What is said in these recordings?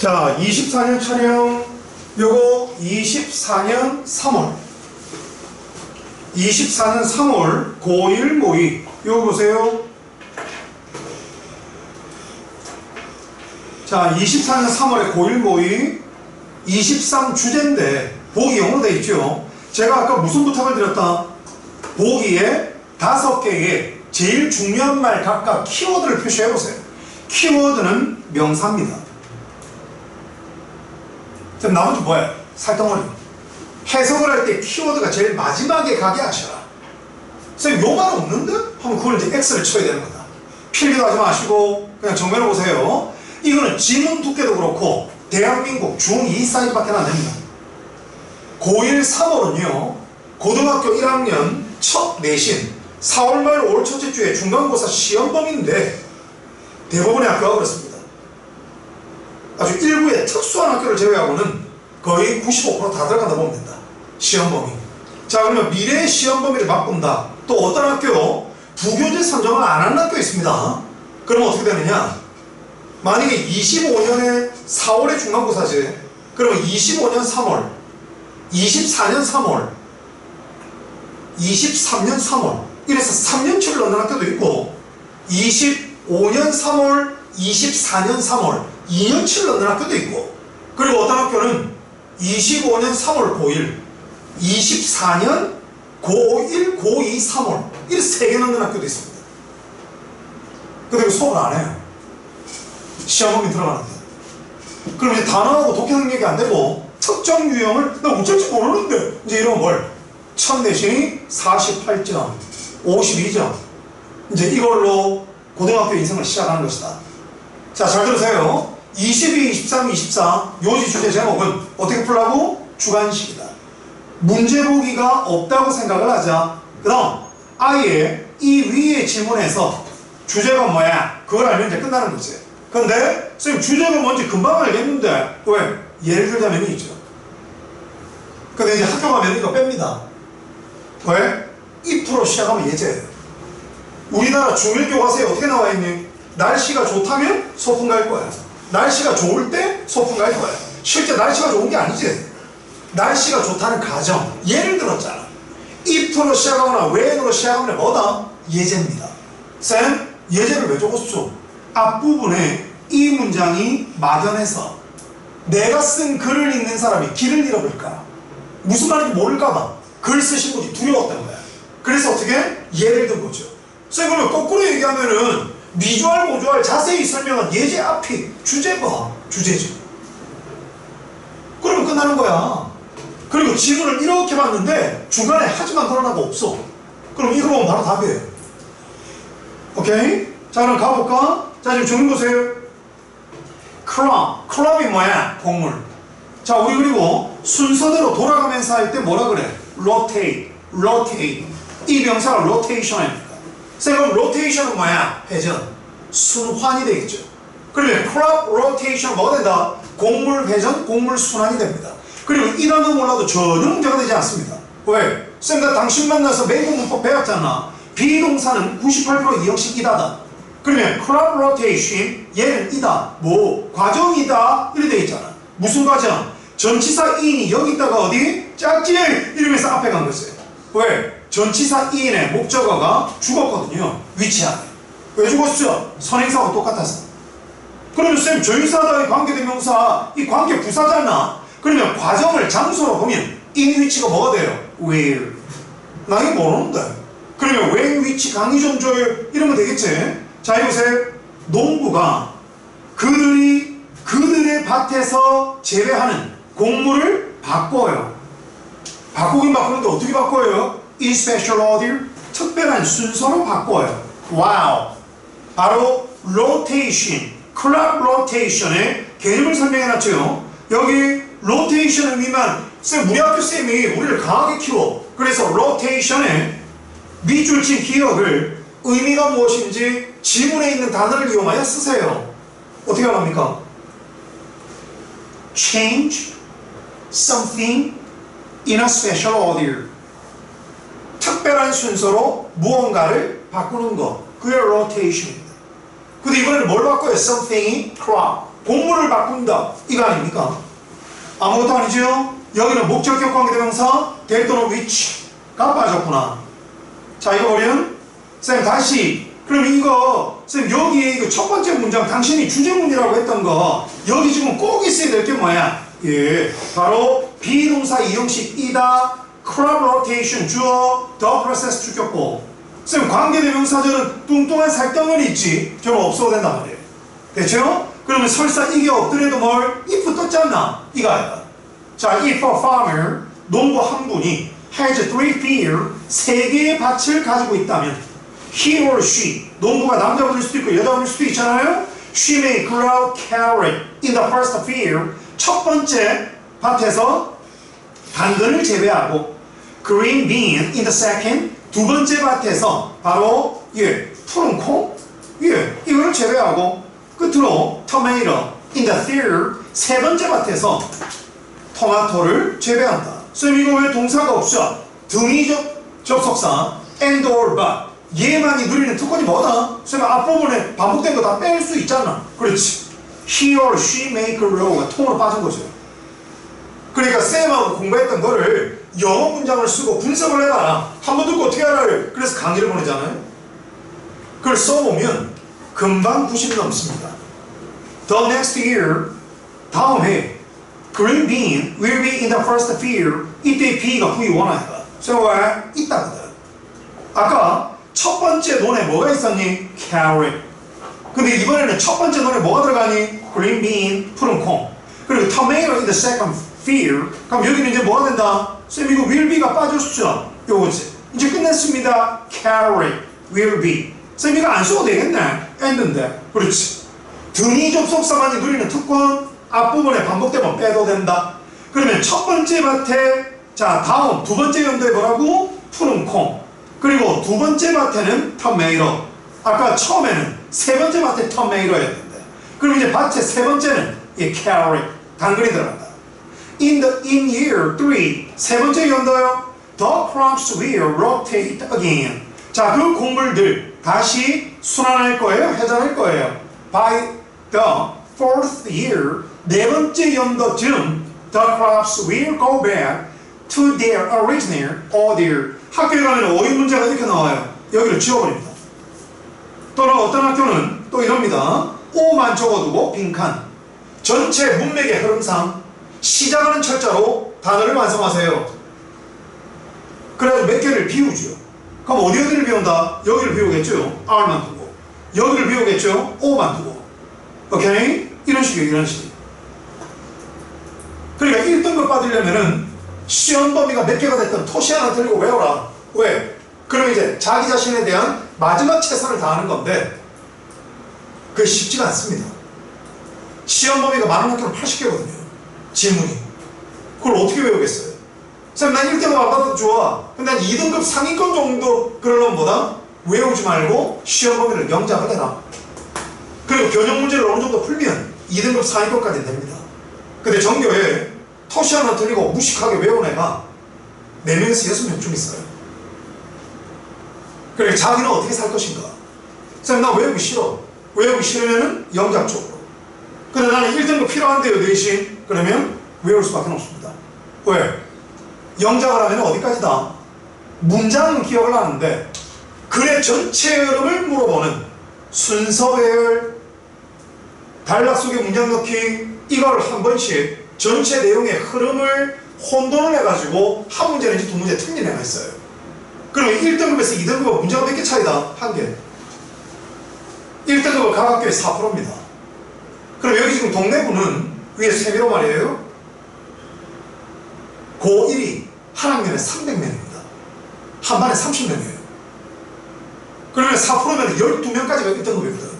자, 24년 촬영 요거 24년 3월. 24년 3월 고1 모의. 요거 보세요. 자 24년 3월에 고1 모의 23 주제인데 보기 영어로 돼 있죠. 제가 아까 무슨 부탁을 드렸다? 보기에 다섯 개의 제일 중요한 말 각각 키워드를 표시해 보세요. 키워드는 명사입니다 그럼 나머지 뭐야? 살덩어리. 해석을 할 때 키워드가 제일 마지막에 가게 하셔라. 선생님, 요말 없는데? 하면 그걸 이제 X를 쳐야 되는 거다. 필기도 하지 마시고, 그냥 정면을 보세요. 이거는 지문 두께도 그렇고, 대한민국 중2 사이즈밖에 안 됩니다. 고1 3월은요, 고등학교 1학년 첫 내신, 4월 말 5월 첫째 주에 중간고사 시험범인데, 대부분의 학교가 그렇습니다. 아주 일부의 특수한 학교를 제외하고는 거의 95%다 들어간다 보면 된다. 시험 범위. 자, 그러면 미래의 시험 범위를 바꾼다. 또 어떤 학교? 부교재 선정을 안 하는 학교 있습니다. 그럼 어떻게 되느냐? 만약에 25년에 4월에 중간고사제, 그러면 25년 3월, 24년 3월, 23년 3월, 이래서 3년치를 넣는 학교도 있고, 25년 3월, 24년 3월, 2년치를 넣는 학교도 있고 그리고 어떤 학교는 25년 3월 고1 24년 고1, 고2, 3월 이렇게 세개 넣는 학교도 있습니다. 근데 그 수업을 안 해요. 시험범위 들어가는데. 그럼 이제 단어하고 독해 능력이 안 되고 특정 유형을 나 어쩔지 모르는데 이제 이런 뭘? 첫 내신이 48점 52점. 이제 이걸로 고등학교 인생을 시작하는 것이다. 자, 잘 들으세요. 22, 23, 24 요지 주제 제목은 어떻게 풀라고? 주관식이다. 문제 보기가 없다고 생각을 하자. 그 다음 아예 이 위의 질문에서 주제가 뭐야? 그걸 알면 이제 끝나는 거지. 근데 선생님 주제가 뭔지 금방 알겠는데 왜? 예를 들자면 있죠. 근데 이제 학교 가면 이거 뺍니다. 왜? 2% 시작하면 예제예요. 우리나라 중일 교과서에 어떻게 나와 있니? 날씨가 좋다면 소풍 갈 거야. 날씨가 좋을 때 소풍 갈 거야. 실제 날씨가 좋은 게 아니지. 날씨가 좋다는 가정. 예를 들었잖아. if로 시작하거나 when으로 시작하면 뭐다? 예제입니다. 쌤, 예제를 왜 적었어? 앞부분에 이 문장이 막연해서 내가 쓴 글을 읽는 사람이 길을 잃어버릴까? 무슨 말인지 모를까봐 글 쓰신 분이 두려웠던 거야. 그래서 어떻게? 예를 든 거죠. 쌤, 그러면 거꾸로 얘기하면은 미주알, 모주알 자세히 설명한 예제 앞이 주제가 주제죠. 그러면 끝나는 거야. 그리고 지문을 이렇게 봤는데 중간에 하지만 그러나가 없어. 그럼 이거 보면 바로 답이에요. 오케이? 자 그럼 가볼까? 자 지금 정리 보세요. 크럼. 크럼이 뭐야? 곡물. 자 우리 그리고 순서대로 돌아가면서 할 때 뭐라 그래? rotate, rotate. 이 명사가 rotation 입니다. 그럼 로테이션은 뭐야? 회전. 순환이 되겠죠. 그러면 crop rotation 뭐가 된다? 곡물 회전, 곡물 순환이 됩니다. 그리고 이 단어 몰라도 전혀 문제가 되지 않습니다. 왜? 쌤가 당신 만나서 맹구 문법 배웠잖아. 비동사는 98% 이형식 이다다. 그러면 crop rotation 얘는 이다. 뭐? 과정이다. 이렇게 돼 있잖아. 무슨 과정? 전치사 in이 여기다가 어디? 짝지 이러면서 앞에 간 거지. 왜? 전치사 in의 목적어가 죽었거든요. 위치하게. 왜 죽었죠? 선행사하고 똑같아서. 그러면 쌤 조유사다의 관계대명사 이 관계 부사잖아. 그러면 과정을 장소로 보면 in 위치가 뭐가 돼요? where. 나 이거 모르는데. 그러면 when 위치 강의전조율 이러면 되겠지? 자 이보세요. 농부가 그들이 그들의 밭에서 재배하는 곡물을 바꿔요. 바꾸긴 바꾸는데 어떻게 바꿔요? In special order 특별한 순서로 바꿔요. 와우. 바로 rotation, crop rotation의 개념을 설명해 놨죠. 여기 rotation을 의미만 쌤 우리 학교 쌤이 우리를 강하게 키워. 그래서 rotation의 밑줄친 기억을 의미가 무엇인지 지문에 있는 단어를 이용하여 쓰세요. 어떻게 합니까? change something in a special order. 특별한 순서로 무언가를 바꾸는 것. 그게 rotation입니다. 근데 이번에는 뭘 바꿔요? something이 crop. 공물을 바꾼다. 이거 아닙니까? 아무것도 아니죠? 여기는 목적격 관계대명사 될 또는 which가 빠졌구나. 자 이거 보면 쌤 다시 그럼 이거 쌤 여기에 이거 첫 번째 문장 당신이 주제문이라고 했던 거 여기 지금 꼭 있어야 될 게 뭐야? 예 바로 비동사 이형식 이다 crop rotation 주어 the process 주격보 쌤 관계대명사절은 뚱뚱한 살덩어리 있지 저는 없어도 된단 말이에요. 됐죠? 그러면 설사 이게 없더라도 뭘? If 떴지 않나? 이거 아이가. 자 if a farmer 농부 한 분이 has three field 세 개의 밭을 가지고 있다면 he or she 농부가 남자분일 수도 있고 여자분일 수도 있잖아요. She may grow carrot in the first field 첫 번째 밭에서 당근을 재배하고 green bean in the second 두 번째 밭에서 바로 예 푸른 콩 예 이거를 재배하고 끝으로 tomato in the third 세 번째 밭에서 토마토를 재배한다. 쌤 이거 왜 동사가 없어? 등이 적 접속사 and or but 얘만이 누리는 특권이 뭐다? 쌤 앞부분에 반복된 거 다 뺄 수 있잖아. 그렇지. he or she may grow가 통으로 빠진 거죠. 그러니까 쌤하고 공부했던 거를 영어 문장을 쓰고 분석을 해봐라. 한 번 듣고 어떻게 알아요? 그래서 강의를 보내잖아요. 그걸 써보면 금방 90 넘습니다. The next year, 다음 해, green bean will be in the first field. 이때 B가 V 원화가 세워야 있다거든. 아까 첫 번째 논에 뭐가 있었니? carrot. 근데 이번에는 첫 번째 논에 뭐가 들어가니? green bean, 푸른 콩. 그리고 tomato in the second field. 그럼 여기는 이제 뭐가 된다? 쌤 이거 will be가 빠졌죠? 요거지. 이제 끝냈습니다. carrot, will be. 쌤 이거 안 써도 되겠네. end인데. 그렇지. 등이 접속사만이 누리는 특권 앞부분에 반복되면 빼도 된다. 그러면 첫 번째 밭에 자 다음 두 번째 연도에 뭐라고? 푸른 콩. 그리고 두 번째 밭에는 토마토. 아까 처음에는 세 번째 밭에 토마토였는데. 그럼 이제 밭의 세 번째는 이 carrot 당근이 들어간다. In the in year 3 세 번째 연도요. The crops will rotate again. 자, 그 곡물들 다시 순환할 거예요, 회전할 거예요. By the fourth year 네 번째 연도쯤 the crops will go back to their original order. 학교에 가면 오이 문제가 이렇게 나와요. 여기를 지워버립니다. 또는 어떤 학교는 또 이럽니다. 오만 적어두고 빈칸. 전체 문맥의 흐름상 시작하는 철자로 단어를 완성하세요. 그래서 몇 개를 비우죠. 그럼 어디 어디를 비운다? 여기를 비우겠죠. R만 두고. 여기를 비우겠죠. O만 두고. 오케이? 이런 식이에요. 이런 식. 그러니까 1등급 받으려면은 시험 범위가 몇 개가 됐든 토시 하나 들고 외워라. 왜? 그럼 이제 자기 자신에 대한 마지막 최선을 다하는 건데 그게 쉽지가 않습니다. 시험 범위가 많은 학교는 80개거든요. 지문이. 그걸 어떻게 외우겠어요? 쌤, 난 1등급 안 받아도 좋아. 근데 난 2등급 상위권 정도 그러려면 뭐다? 외우지 말고 시험 범위를 명작을 해라. 그리고 변형 문제를 어느 정도 풀면 2등급 상위권까지 됩니다. 근데 전교에 토시 하나 틀리고 무식하게 외운 애가 4명에서 6명 중 있어요. 그래 자기는 어떻게 살 것인가? 쌤, 나 외우기 싫어. 외우기 싫으면은 영작 쪽으로. 근데 나는 1등급 필요한데요, 대신. 그러면 외울 수밖에 없습니다. 왜? 영작을 하면 어디까지다? 문장은 기억을 하는데 글의 전체 흐름을 물어보는 순서 배열, 단락 속에 문장 넣기 이걸 한 번씩 전체 내용의 흐름을 혼돈을 해가지고 한 문제는지 두 문제 틀린 애가 있어요. 그러면 1등급에서 2등급은 문제가 몇 개 차이다? 한 개. 1등급은 각 학교에 4%입니다. 그럼 여기 지금 동네구는 위에 3개로 말이에요. 고1이 한 학년에 300명입니다. 한 반에 30명이에요. 그러면 4%면 12명까지가 1등급이거든.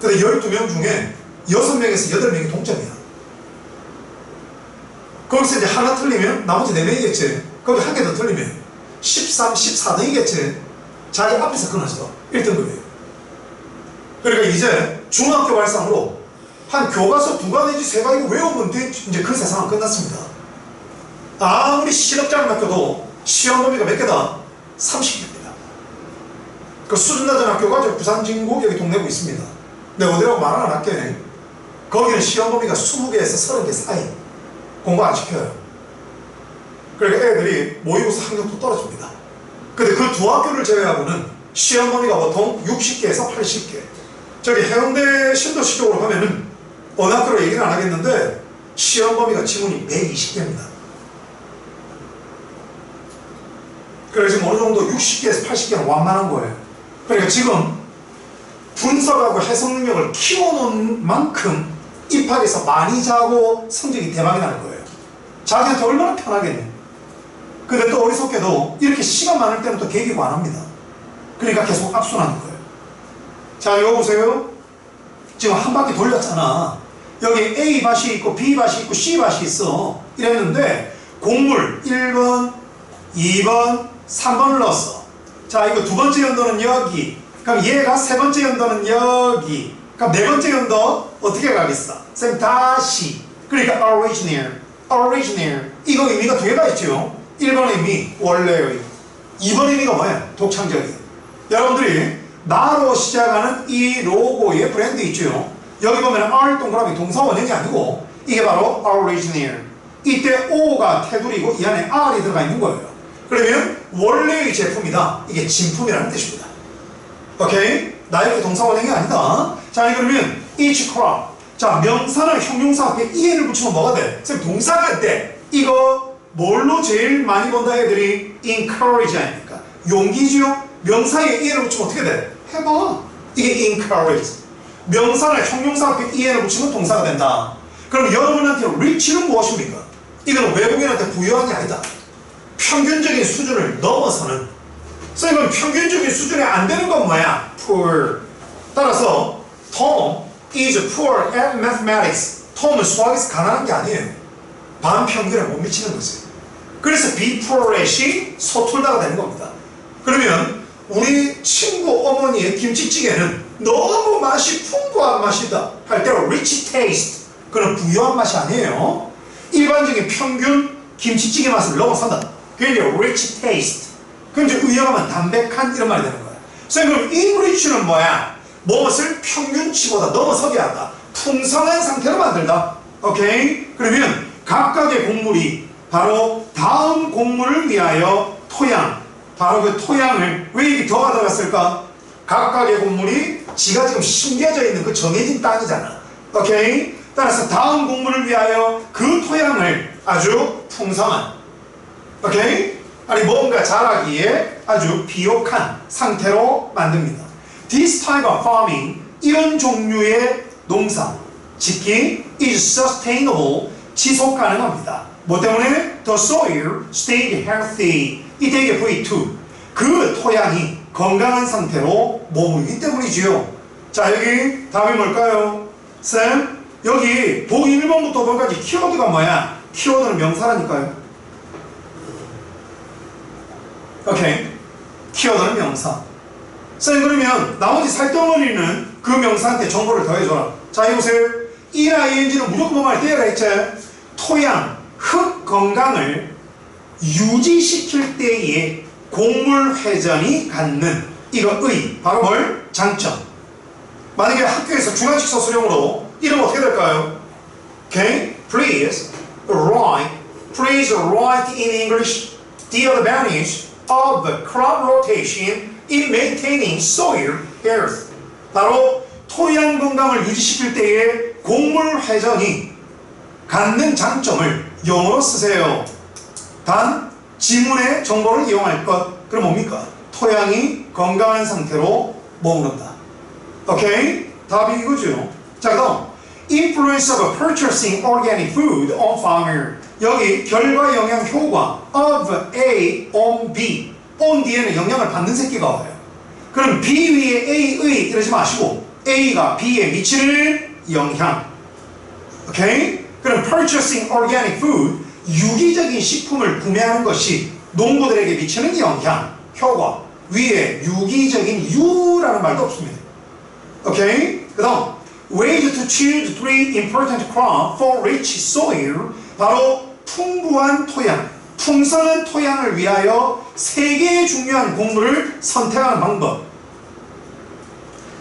근데 12명 중에 6명에서 8명이 동점이야. 거기서 이제 하나 틀리면 나머지 4명이겠지. 거기 한 개 더 틀리면 13, 14등이겠지. 자기 앞에서 끊어져. 1등급이에요. 그러니까 이제 중학교 발상으로 한 교과서 두과 내지 세 과이고 외우면 돼. 이제 그 세상은 끝났습니다. 아무리 실업자를 맡겨도 시험 범위가 몇 개다? 30개입니다. 그 수준 낮은 학교가 저 부산 진구 여기 동네구 있습니다. 내가 어디라고 말은 안 할게. 거기는 시험 범위가 20개에서 30개 사이 공부 안 시켜요. 그러니까 애들이 모의고사 학력도 떨어집니다. 근데 그 두 학교를 제외하고는 시험 범위가 보통 60개에서 80개. 저기 해운대 신도시 쪽으로 가면은 어느 학교로 얘기는 안 하겠는데 시험 범위가 지문이 120개입니다. 그래서 지금 어느 정도 60개에서 80개는 완만한 거예요. 그러니까 지금 분석하고 해석 능력을 키워놓은 만큼 입학에서 많이 자고 성적이 대박이 나는 거예요. 자기한테 얼마나 편하겠네. 근데 또 어리석게도 이렇게 시간 많을 때는 또 계기고 안 합니다. 그러니까 계속 압순하는 거예요. 자, 이거 보세요. 지금 한 바퀴 돌렸잖아. 여기 A 밭이 있고 B 밭이 있고 C 밭이 있어. 이랬는데 곡물 1번, 2번, 3번을 넣었어. 자, 이거 두 번째 연도는 여기. 그럼 얘가 세 번째 연도는 여기. 그럼 네 번째 연도 어떻게 가겠어? 쌤 다시. 그러니까 original, original. 이거 의미가 두 개가 있죠. 1번 의미 원래의 의미. 2번 의미가 뭐야? 독창적인. 여러분들이 나로 시작하는 이 로고의 브랜드 있죠. 여기 보면 R 동그라미 동사 원형이 아니고 이게 바로 original. 이때 O가 테두리고 이 안에 R이 들어가 있는 거예요. 그러면 원래의 제품이다. 이게 진품이라는 뜻입니다. 오케이? 나의 동사 원형이 아니다. 자, 그러면 each crop. 자, 명사나 형용사 앞에 EN을 붙이면 뭐가 돼? 쌤, 동사가 돼. 이거 뭘로 제일 많이 본다 애들이 encourage 아닙니까? 용기지요? 명사에 EN을 붙이면 어떻게 돼? 해봐. 이게 encourage. 명사나 형용사 앞에 EN을 붙이면 동사가 된다. 그럼 여러분한테 reach는 무엇입니까? 이거는 외국인한테 부여한 게 아니다. 평균적인 수준을 넘어서는 선생님은 평균적인 수준이 안 되는 건 뭐야? poor. 따라서 Tom is poor at mathematics. 톰은 수학에서 가난한 게 아니에요. 반평균에 못 미치는 거지. 그래서 be poor at이 서툴다가 되는 겁니다. 그러면 우리 친구 어머니의 김치찌개는 너무 맛이 풍부한 맛이다 할 때 rich taste. 그건 부유한 맛이 아니에요. 일반적인 평균 김치찌개 맛을 넘어선다. 그게 rich taste. 그럼 이제 의역하면 담백한 이런 말이 되는 거야. 선생님, 그럼 enrich는 뭐야? 무엇을 평균치보다 넘어서게 한다. 풍성한 상태로 만들다. 오케이? 그러면 각각의 곡물이 바로 다음 곡물을 위하여 토양, 바로 그 토양을 왜 이렇게 더가 들어갔을까? 각각의 곡물이 지가 지금 심겨져 있는 그 정해진 땅이잖아. 오케이? 따라서 다음 곡물을 위하여 그 토양을 아주 풍성한 오케이? 아니 뭔가 자라기에 아주 비옥한 상태로 만듭니다. This type of farming, 이런 종류의 농사, 짓기 is sustainable, 지속 가능합니다. 뭐 때문에? The soil stayed healthy. 이때 이게 V2. 그 토양이 건강한 상태로 머물기 때문이지요. 자 여기 답이 뭘까요? 쌤 여기 보기 1번부터 5번까지 키워드가 뭐야? 키워드는 명사라니까요. 오케이. 키워드는 명사. 쌤 그러면 나머지 살덩어리는 그 명사한테 정보를 더해줘라. 자 이보세요. 이나 ing는 무조건 뭐말 때가 했지. 토양, 흙 건강을 유지시킬 때에 곡물 회전이 갖는 이거 의 바로 뭘? 장점. 만약에 학교에서 중간식 서술형으로 이름 어떻게 될까요? Okay, please write, please write in English the advantage of the crop rotation in maintaining soil health. 바로 토양 건강을 유지시킬 때의 곡물 회전이 갖는 장점을 영어로 쓰세요. 단 지문의 정보를 이용할 것. 그럼 뭡니까? 토양이 건강한 상태로 머무른다. 오케이? 답이 이거죠. 자, 그다음 influence of purchasing organic food on farmer. 여기 결과 영향 효과 of A on B. on 뒤에는 영향을 받는 새끼가 와요. 그럼 B 위에 A의 이러지 마시고 A가 B에 미치는 영향. 오케이? 그럼 purchasing organic food 유기적인 식품을 구매하는 것이 농부들에게 미치는 영향, 효과 위에 유기적인 유라는 말도 없습니다. 오케이? 그 다음 ways to choose three important crop for rich soil 바로 풍부한 토양, 풍성한 토양을 위하여 세 개의 중요한 곡물을 선택하는 방법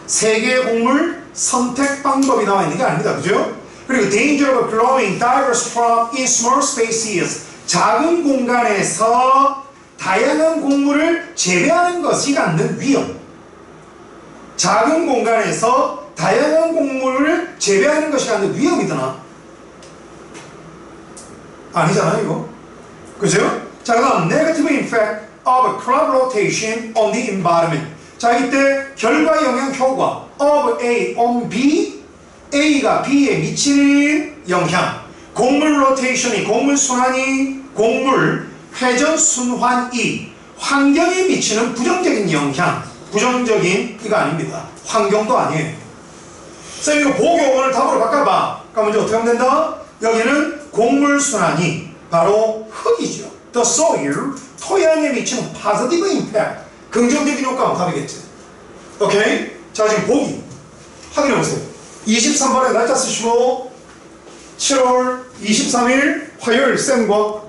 세 개의 곡물, 선택 방법이 나와 있는 게 아닙니다. 그죠? 그리고 danger of growing diverse crop in small spaces 작은 공간에서 다양한 곡물을 재배하는 것이 갖는 위험 작은 공간에서 다양한 곡물을 재배하는 것이 갖는 위험이 드나? 아니잖아요 이거 그죠? 자 그다음 negative effect of crop rotation on the environment 자 이때 결과 영향 효과 of A on B A가 B에 미치는 영향. 곡물 로테이션이 곡물 순환이 곡물 회전 순환이 환경에 미치는 부정적인 영향 부정적인 이거 아닙니다. 환경도 아니에요. 쌤 이거 5번을 답으로 바꿔봐. 그럼 이제 어떻게 하면 된다? 여기는 곡물 순환이 바로 흙이죠. The soil 토양에 미치는 positive impact 긍정적인 효과가 답이겠지. 오케이? 자 지금 보기. 확인해 보세요 23번에 날짜 쓰시고 7월 23일 화요일 쌤과